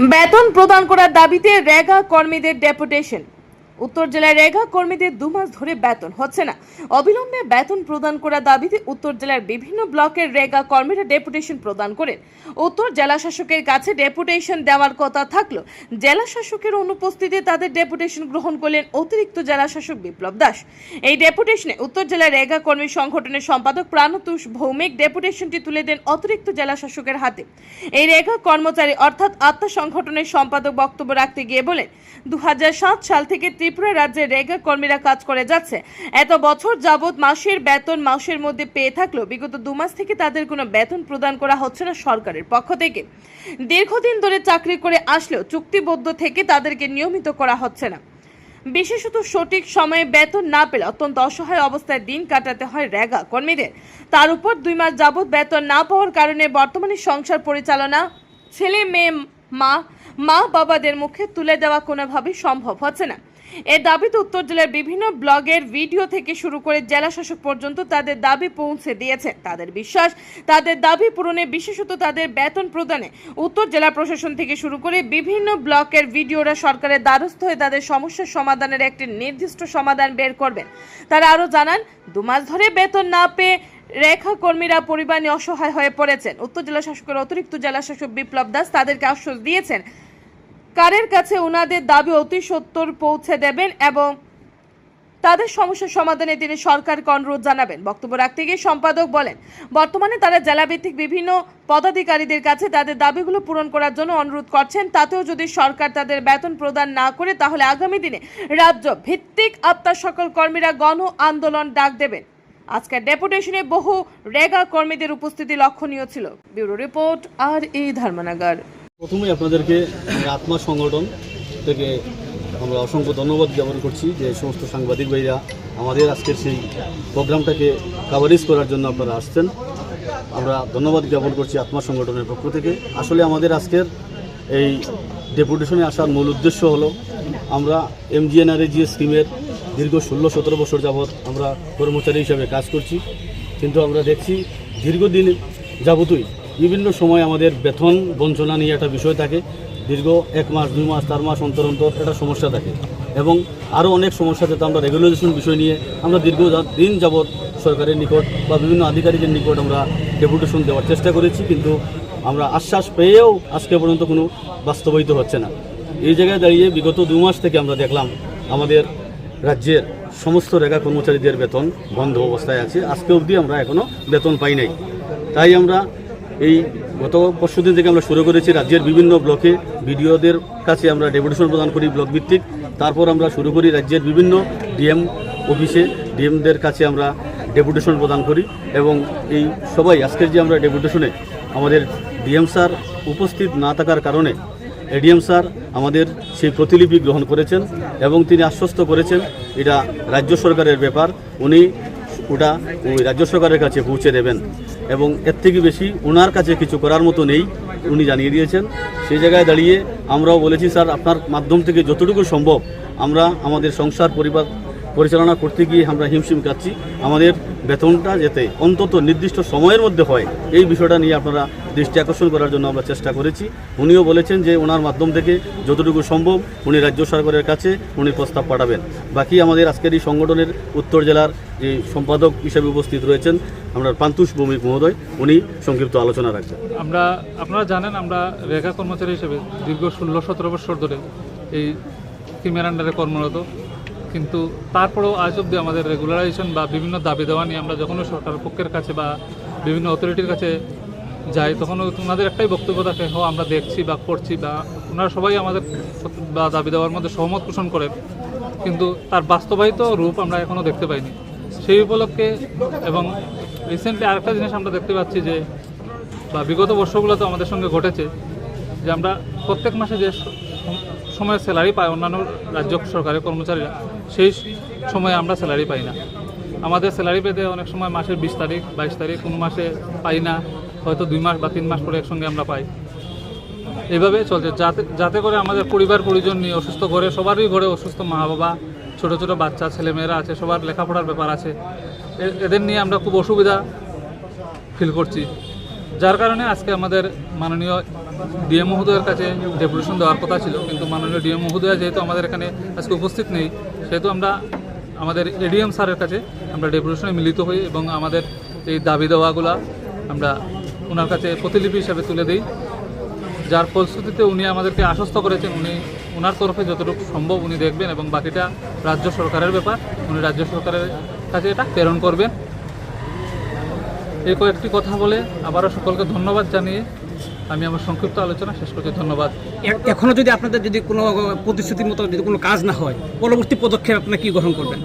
বেতন প্রদান করার দাবিতে রেগা কর্মীদের ডেপুটেশন। উত্তর জেলার রেগা কর্মীদের দু মাস ধরে বেতন হচ্ছে না। অবিলম্বে বেতন প্রদান করার দাবিতে উত্তর জেলার বিভিন্ন ব্লকের রেগা কর্মীরা ডেপুটেশন প্রদান করেন। উত্তর জেলা শাসকের কাছে ডেপুটেশন দেওয়ার কথা থাকল জেলা শাসকের অনুপস্থিতিতে তাদের ডেপুটেশন গ্রহণ করলেন অতিরিক্ত জেলা শাসক বিপ্লব দাস। এই ডেপুটেশনে উত্তর জেলার রেগা কর্মী সংগঠনের সম্পাদক প্রাণতোষ ভৌমিক ডেপুটেশনটি তুলে দেন অতিরিক্ত জেলা শাসকের হাতে। এই রেগা কর্মচারী অর্থাৎ আত্মা সংগঠনের সম্পাদক বক্তব্য রাখতে গিয়ে বলেন দু হাজার সাত সাল থেকে ত্রিপুরা রাজ্যে রেগা কর্মীরা কাজ করে যাচ্ছে। এত বছর যাবৎ মাসের বেতন মাসের মধ্যে পেয়ে থাকলেও বিগত দু মাস থেকে তাদের কোনো বেতন প্রদান করা হচ্ছে না সরকারের পক্ষ থেকে। দীর্ঘদিন ধরে চাকরি করে আসলেও চুক্তিবদ্ধ থেকে তাদেরকে নিয়মিত করা হচ্ছে না। বিশেষত সঠিক সময়ে বেতন না পেলে অত্যন্ত অসহায় অবস্থায় দিন কাটাতে হয় রেগা কর্মীদের। তার উপর দুই মাস যাবৎ বেতন না পাওয়ার কারণে বর্তমানে সংসার পরিচালনা, ছেলে মেয়ে, মা মা বাবাদের মুখে তুলে দেওয়া কোনোভাবেই সম্ভব হচ্ছে না। এর দাবিতে উত্তর জেলার বিভিন্ন ব্লগের ভিডিও থেকে শুরু করে জেলা শাসক পর্যন্ত তাদের দাবি পৌঁছে দিয়েছে। তাদের বিশ্বাস, তাদের দাবি পূরণে বিশেষত তাদের বেতন প্রদানে উত্তর জেলা প্রশাসন থেকে শুরু করে বিভিন্ন ব্লকের ভিডিওরা সরকারের দ্বারস্থ হয়ে তাদের সমস্যার সমাধানের একটি নির্দিষ্ট সমাধান বের করবেন। তারা আরও জানান, দু মাস ধরে বেতন না পেয়ে রেখা কর্মীরা পরিবার নিয়ে অসহায় হয়ে পড়েছেন। উত্তর জেলা শাসকের অতিরিক্ত জেলা শাসক বিপ্লব দাস তাদেরকে আশ্বাস দিয়েছেন কারের কাছে ওনাদের দাবি অতি সত্তর পৌঁছে দেবেন এবং তাদের সমস্যার সমাধানে তিনি সরকারকে অনুরোধ জানাবেন। বক্তব্য রাখতে গিয়ে সম্পাদক বলেন, বর্তমানে তারা জেলাভিত্তিক বিভিন্ন পদাধিকারীদের কাছে তাদের দাবিগুলো পূরণ করার জন্য অনুরোধ করছেন। তাতেও যদি সরকার তাদের বেতন প্রদান না করে, তাহলে আগামী দিনে রাজ্য ভিত্তিক আত্মা সকল কর্মীরা গণ আন্দোলন ডাক দেবেন। আজকের ডেপুটেশনে বহু রেগা কর্মীদের উপস্থিতি লক্ষণীয় ছিল। ব্যুরো রিপোর্ট আর এই ধর্মনগর। প্রথমেই আপনাদেরকে আত্মা সংগঠন থেকে আমরা অসংখ্য ধন্যবাদ জ্ঞাপন করছি যে সমস্ত সাংবাদিক ভাইরা আমাদের আজকের সেই প্রোগ্রামটাকে কাভারেজ করার জন্য আপনারা আসছেন। আমরা ধন্যবাদ জ্ঞাপন করছি আত্মা সংগঠনের পক্ষ থেকে। আসলে আমাদের আজকের এই ডেপুটেশনে আসার মূল উদ্দেশ্য হলো, আমরা এমজিএনআরএজি স্কিমের দীর্ঘ ষোলো সতেরো বছর যাবৎ আমরা কর্মচারী হিসাবে কাজ করছি। কিন্তু আমরা দেখছি দীর্ঘদিন যাবতই বিভিন্ন সময় আমাদের বেতন বঞ্চনা নিয়ে একটা বিষয় থাকে। দীর্ঘ এক মাস, দুই মাস, চার মাস অন্তর অন্তর একটা সমস্যা থাকে। এবং আরও অনেক সমস্যা যাতে আমরা রেগুলাইজেশন বিষয় নিয়ে আমরা দীর্ঘ দিন যাবৎ সরকারের নিকট বা বিভিন্ন আধিকারিকের নিকট আমরা ডেপুটেশন দেওয়ার চেষ্টা করেছি, কিন্তু আমরা আশ্বাস পেয়েও আজকে পর্যন্ত কোনো বাস্তবায়িত হচ্ছে না। এই জায়গায় দাঁড়িয়ে বিগত দু মাস থেকে আমরা দেখলাম আমাদের রাজ্যের সমস্ত রেগা কর্মচারীদের বেতন বন্ধ অবস্থায় আছে। আজকে অবধি আমরা এখনও বেতন পাই নাই। তাই আমরা এই গত পরশুদিন থেকে আমরা শুরু করেছি রাজ্যের বিভিন্ন ব্লকে বিডিওদের কাছে আমরা ডেপুটেশন প্রদান করি ব্লক ভিত্তিক। তারপর আমরা শুরু করি রাজ্যের বিভিন্ন ডিএম অফিসে, ডিএমদের কাছে আমরা ডেপুটেশন প্রদান করি এবং এই সবাই আজকের যে আমরা ডেপুটেশনে আমাদের ডিএম স্যার উপস্থিত না থাকার কারণে এডিএম স্যার আমাদের সেই প্রতিলিপি গ্রহণ করেছেন এবং তিনি আশ্বস্ত করেছেন, এটা রাজ্য সরকারের ব্যাপার। উনি ওটা ওই রাজ্য সরকারের কাছে পৌঁছে দেবেন। এবং এর থেকে বেশি ওনার কাছে কিছু করার মতো নেই, উনি জানিয়ে দিয়েছেন। সেই জায়গায় দাঁড়িয়ে আমরাও বলেছি, স্যার, আপনার মাধ্যম থেকে যতটুকু সম্ভব আমরা আমাদের সংসার, পরিবার পরিচালনা করতে গিয়ে আমরা হিমশিম খাচ্ছি। আমাদের বেতনটা যেতে অন্তত নির্দিষ্ট সময়ের মধ্যে হয়, এই বিষয়টা নিয়ে আপনারা দৃষ্টি আকর্ষণ করার জন্য আমরা চেষ্টা করেছি। উনিও বলেছেন যে ওনার মাধ্যম থেকে যতটুকু সম্ভব উনি রাজ্য সরকারের কাছে উনি প্রস্তাব পাঠাবেন। বাকি আমাদের আজকের এই সংগঠনের উত্তর জেলার যে সম্পাদক হিসেবে উপস্থিত রয়েছেন আমরা পান্তুষ ভৌমিক মহোদয়, উনি সংক্ষিপ্ত আলোচনা রাখবেন। আমরা, আপনারা জানেন আমরা রেখা কর্মচারী হিসেবে দীর্ঘ ষোলো সতেরো বছর ধরে এই স্কিমের আন্ডারে কর্মরত। কিন্তু তারপরেও আজ অব্দি আমাদের রেগুলারাইজেশন বা বিভিন্ন দাবি দেওয়া নিয়ে আমরা যখনই সরকার পক্ষের কাছে বা বিভিন্ন অথরিটির কাছে যাই, তখন ওনাদের একটাই বক্তব্য থাকে, হো, আমরা দেখছি বা করছি বা ওনারা সবাই আমাদের বা দাবি দেওয়ার মধ্যে সহমত পোষণ করেন। কিন্তু তার বাস্তবায়িত রূপ আমরা এখনও দেখতে পাইনি। সেই উপলক্ষে এবং রিসেন্টলি আরেকটা জিনিস আমরা দেখতে পাচ্ছি যে, বা বিগত বর্ষগুলোতে আমাদের সঙ্গে ঘটেছে যে আমরা প্রত্যেক মাসে যে সময় স্যালারি পাই অন্যান্য রাজ্য সরকারের কর্মচারীরা, সেই সময়ে আমরা স্যালারি পাই না। আমাদের স্যালারি পেতে অনেক সময় মাসের বিশ তারিখ, বাইশ তারিখ কোনো মাসে পাই না। হয়তো দুই মাস বা তিন মাস পরে একসঙ্গে আমরা পাই। এইভাবে চলছে। যাতে যাতে করে আমাদের পরিবার, পরিজন নিয়ে অসুস্থ ঘরে, সবারই ঘরে অসুস্থ মা বাবা ছোটো ছোটো বাচ্চা, ছেলেমেয়েরা আছে, সবার লেখাপড়ার ব্যাপার আছে। এদের নিয়ে আমরা খুব অসুবিধা ফিল করছি। যার কারণে আজকে আমাদের মাননীয় ডিএম মহোদয়ের কাছে ডেপুটেশন দেওয়ার কথা ছিল। কিন্তু মাননীয় ডিএম মহোদয় যেহেতু আমাদের এখানে আজকে উপস্থিত নেই, সেহেতু আমরা আমাদের এডিএম স্যারের কাছে আমরা ডেপুটেশনে মিলিত হই এবং আমাদের এই দাবি দেওয়াগুলা আমরা ওনার কাছে প্রতিলিপি হিসাবে তুলে দিই। যার ফলশ্রুতিতে উনি আমাদেরকে আশ্বস্ত করেছেন, উনি ওনার তরফে যতটুকু সম্ভব উনি দেখবেন এবং বাকিটা রাজ্য সরকারের ব্যাপার, উনি রাজ্য সরকারের কাছে এটা প্রেরণ করবেন। এই কয়েকটি কথা বলে আবারও সকলকে ধন্যবাদ জানিয়ে আমি আমার সংক্ষিপ্ত আলোচনা শেষ করছি ধন্যবাদ। এখনও যদি আপনাদের যদি কোনো প্রতিশ্রুতির মতো যদি কোনো কাজ না হয় পরবর্তী পদক্ষেপ আপনি কি গ্রহণ করবেন?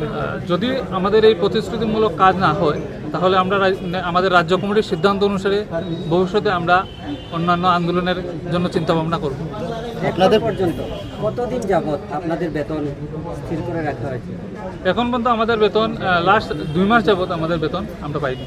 যদি আমাদের এই প্রতিশ্রুতিমূলক কাজ না হয় তাহলে আমরা আমাদের রাজ্য কমিটির সিদ্ধান্ত অনুসারে ভবিষ্যতে আমরা অন্যান্য আন্দোলনের জন্য চিন্তা ভাবনা করব। আপনাদের পর্যন্ত কতদিন যাবত আপনাদের বেতন স্থির করে রাখা হয়েছে? এখন পর্যন্ত আমাদের বেতন লাস্ট দুই মাস যাবত আমাদের বেতন আমরা পাইনি।